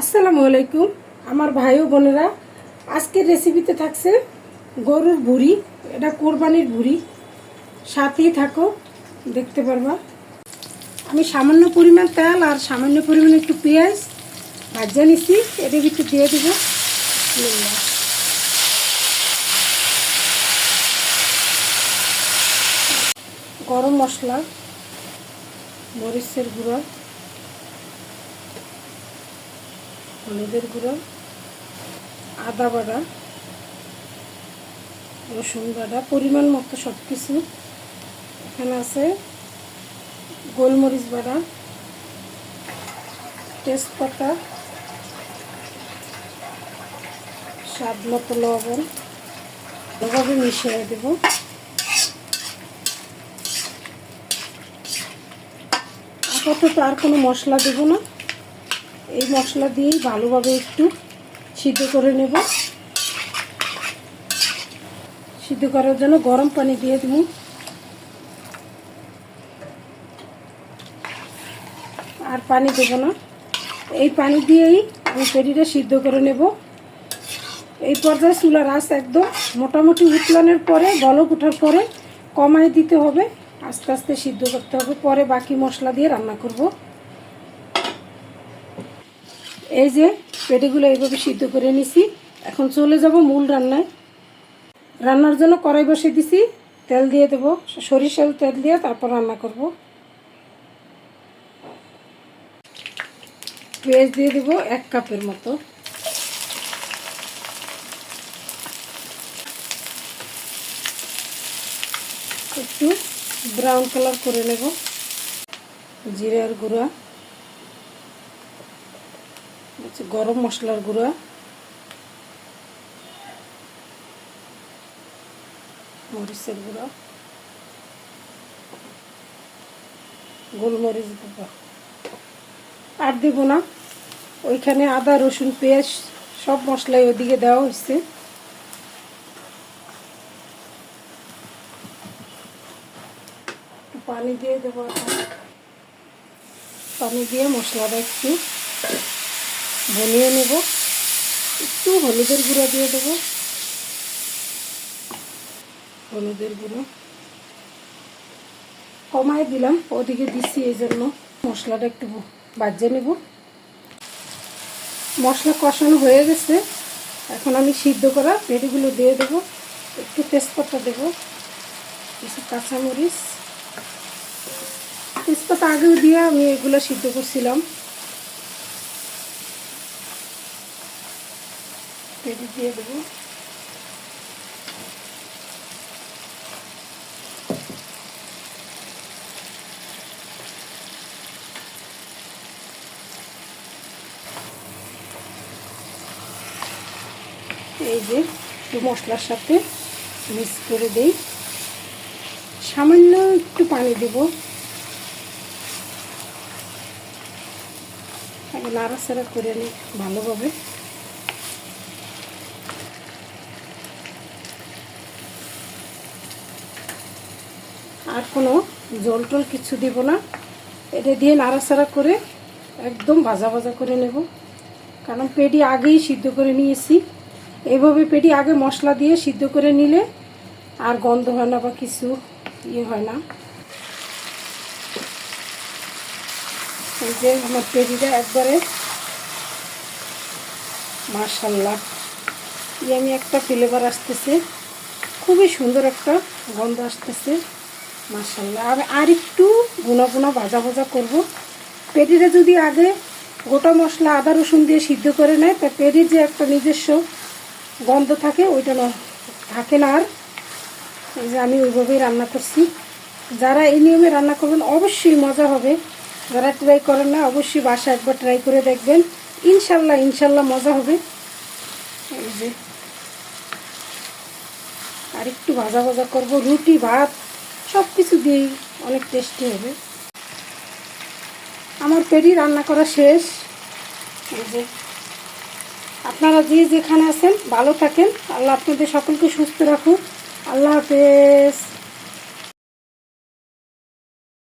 আসসালামু আলাইকুম। আমার ভাই ও বোনেরা, আজকের রেসিপিতে থাকছে গরুর ভুড়ি, এটা কোরবানির ভুড়ি। সাথেই থাকো, দেখতে পারবা। আমি সামান্য পরিমাণ তেল আর সামান্য পরিমাণ একটু পেঁয়াজ ভাজা নিছি, এটার ভিতরে দিয়ে দেবো। গরম মশলা, মরিচের গুঁড়ো। হলুদের গুঁড়ো, আদা বাটা, রসুন বাটা, পরিমাণ মতো সব কিছু এখানে আছে গোলমরিচ বাটা, তেজপাতা, স্বাদ মতো লবণ। এভাবে মিশিয়ে দেবো। আপাতত আর কোনো মশলা দেবো না। এই মশলা দিয়েই ভালোভাবে একটু সিদ্ধ করে নেব। সিদ্ধ করার জন্য গরম পানি দিয়ে দেবো। আর পানি দেবো না। এই পানি দিয়েই আমি পেটিটা সিদ্ধ করে নেব। এই পর্যায়ে চুলার আঁচ একদম মোটামুটি উতলানোর পরে বলক ওঠার পরে কমায় দিতে হবে। আস্তে আস্তে সিদ্ধ করতে হবে। পরে বাকি মশলা দিয়ে রান্না করব। এই যে পেটিগুলো এইভাবে সিদ্ধ করে নিছি। এখন চলে যাব মূল রান্নায়। রান্নার জন্য কড়াই বসে দিছি, তেল দিয়ে দেবো, সরিষার তেল দিয়ে তারপর রান্না করব। পেঁয়াজ দিয়ে দেবো এক কাপের মতো। একটু ব্রাউন কালার করে নেব, জিরার গুঁড়া। গরম মশলার গুঁড়া। মরিচের গুঁড়া। গোলমরিচ দেবো আর দেব না। ওইখানে আদা, রসুন, পেঁয়াজ সব মশলাই ওদিকে দেওয়া হয়েছে। পানি দিয়ে দেবো পানি দিয়ে মশলাটা একটু বনিয়ে নেব। একটু হলুদের গুঁড়ো দিয়ে দেবো। হলুদের গুঁড়ো। কমায় দিলাম, ওদিকে দিচ্ছি এই জন্য। মশলাটা একটু বাজে নেব। মশলা কষানো হয়ে গেছে। এখন আমি সিদ্ধ করা পেটিগুলো দিয়ে দেবো। একটু তেজপাতা দেবো। কিছু কাঁচামরিচ। তেজপাতা আগেও দিয়ে আমি এগুলো সিদ্ধ করছিলাম। পেটি দিয়ে দেবো। এই যে একটু মশলার সাথে মিক্স করে দেই। সামান্য একটু পানি দেব। আগে নাড়াচাড়া করে নিই ভালোভাবে। আর কোনো জল টল কিছু দেব না। এটা দিয়ে নাড়াচাড়া করে একদম ভাজা ভাজা করে নেব। কারণ পেটি আগেই সিদ্ধ করে নিয়েছি। এইভাবে পেটি আগে মশলা দিয়ে সিদ্ধ করে নিলে আর গন্ধ হয় না বা কিছু ইয়ে হয় না। এই যে আমার পেটিটা একবারে মার্শাল্লাহ আমি একটা ফ্লেভার আসতেছে। খুবই সুন্দর একটা গন্ধ আসতেছে। মার্শাল্লাহ আমি আর একটু গুনা গুনা ভাজা ভাজা করব। পেটিটা যদি আগে গোটা মশলা, আদা, রসুন দিয়ে সিদ্ধ করে নেয়, তা পেটির যে একটা নিজস্ব গন্ধ থাকে, ওইটা না, থাকে না আর। এই যে আমি ওইভাবেই রান্না করছি। যারা এই নিয়মে রান্না করবেন, অবশ্যই মজা হবে। যারা ট্রাই করেন না, অবশ্যই বাসা একবার ট্রাই করে দেখবেন। ইনশাল্লাহ ইনশাল্লাহ মজা হবে। এই যে আর একটু ভাজা ভাজা করব। রুটি, ভাত সব কিছু দিয়েই অনেক টেস্টি হবে। আমার পেটি রান্না করা শেষ। আপনারা যে যেখানে আছেন, ভালো থাকেন। আল্লাহ আপনাদের সকলকে সুস্থ রাখুন আল্লাহ হাফেজ।